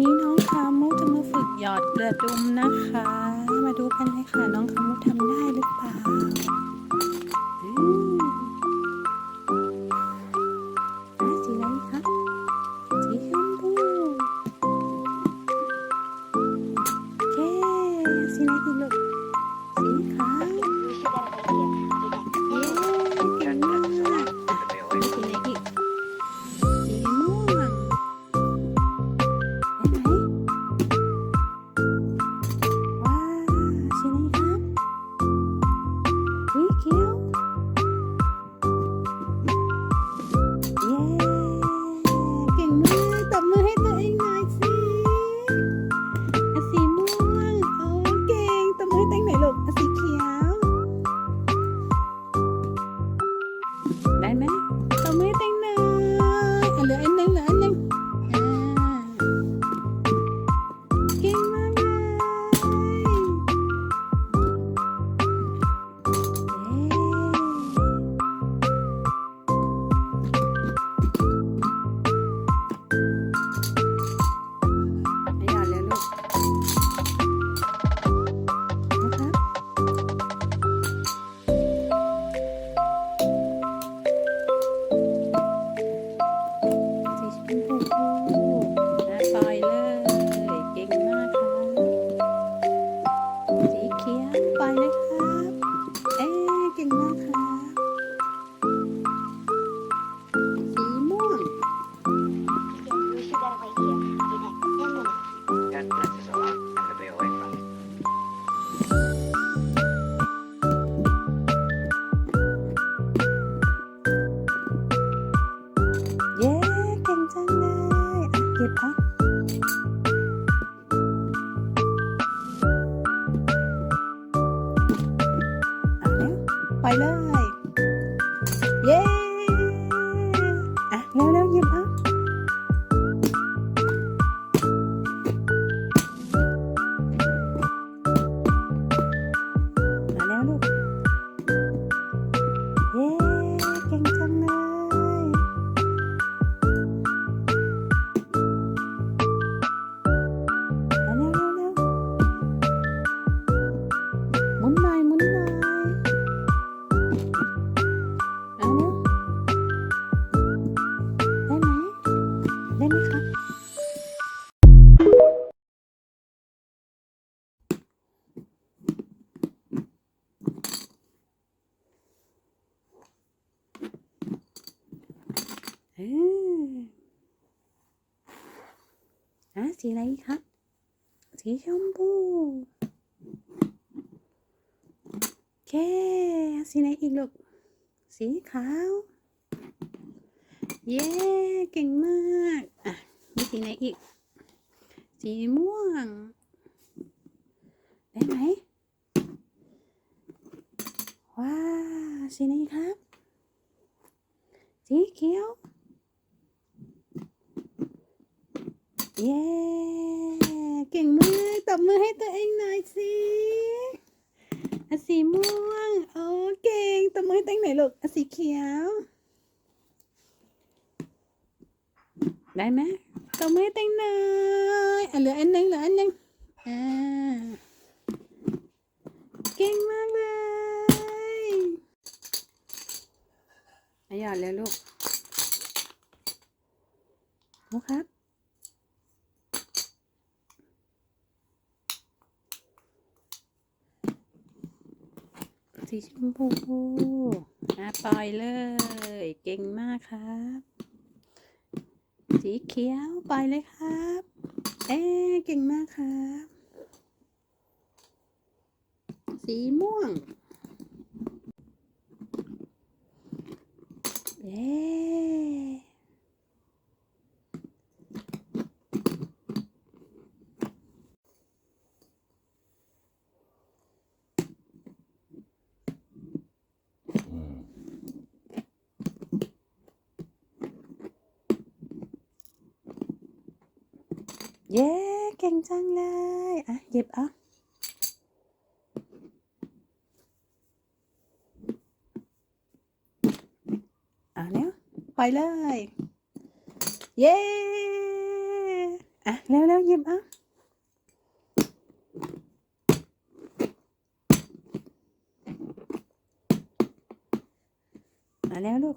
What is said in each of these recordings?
นี้น้องคามุจะมาฝึกหยอดกระดุมนะคะ มาดูกันเลยค่ะ น้องคามุทำได้หรือเปล่า เลยอะเก็บอะเอาแล้วไปเลย อออะสีอะไรคะสีชมพูโอเคสีไหนอีกลูก สีขาว เย้เก่งมากอะมีสีไหนอีก สีม่วง ได้ไหมว้าสีไหนครับ สีเขียว เย้ เก่งมากตบมือให้ตัวเองหน่อยสิอสีม่วง โอ้ เก่งตบมือให้ตัวเองหน่อยลูกอสีเขียว ได้ไหมตบมือให้ตัวเองหน่อยอะเหลืออันนึงเหลืออันนึงอ่า เก่งมากเลยอะหยอดเลยลูกลูกครับ สีชมพูนะปล่อยเลย เก่งมากครับ สีเขียวปล่อยเลยครับ เอ๊เก่งมากครับ สีม่วงเอ้ เย้ เก่งจังเลย อะ หยิบอะเอาเนี้ยไปเลย เย้ อะ เร็วเร็วๆหยิบอะมาแล้วลูก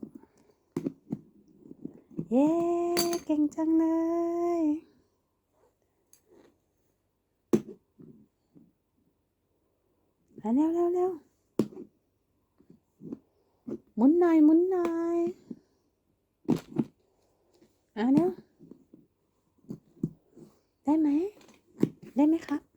เย้ เก่งจังเลย มาเร็วเร็วเร็วหมุนหน่อยหมุนหน่อยอะเร็วได้ไหม ได้ไหมครับ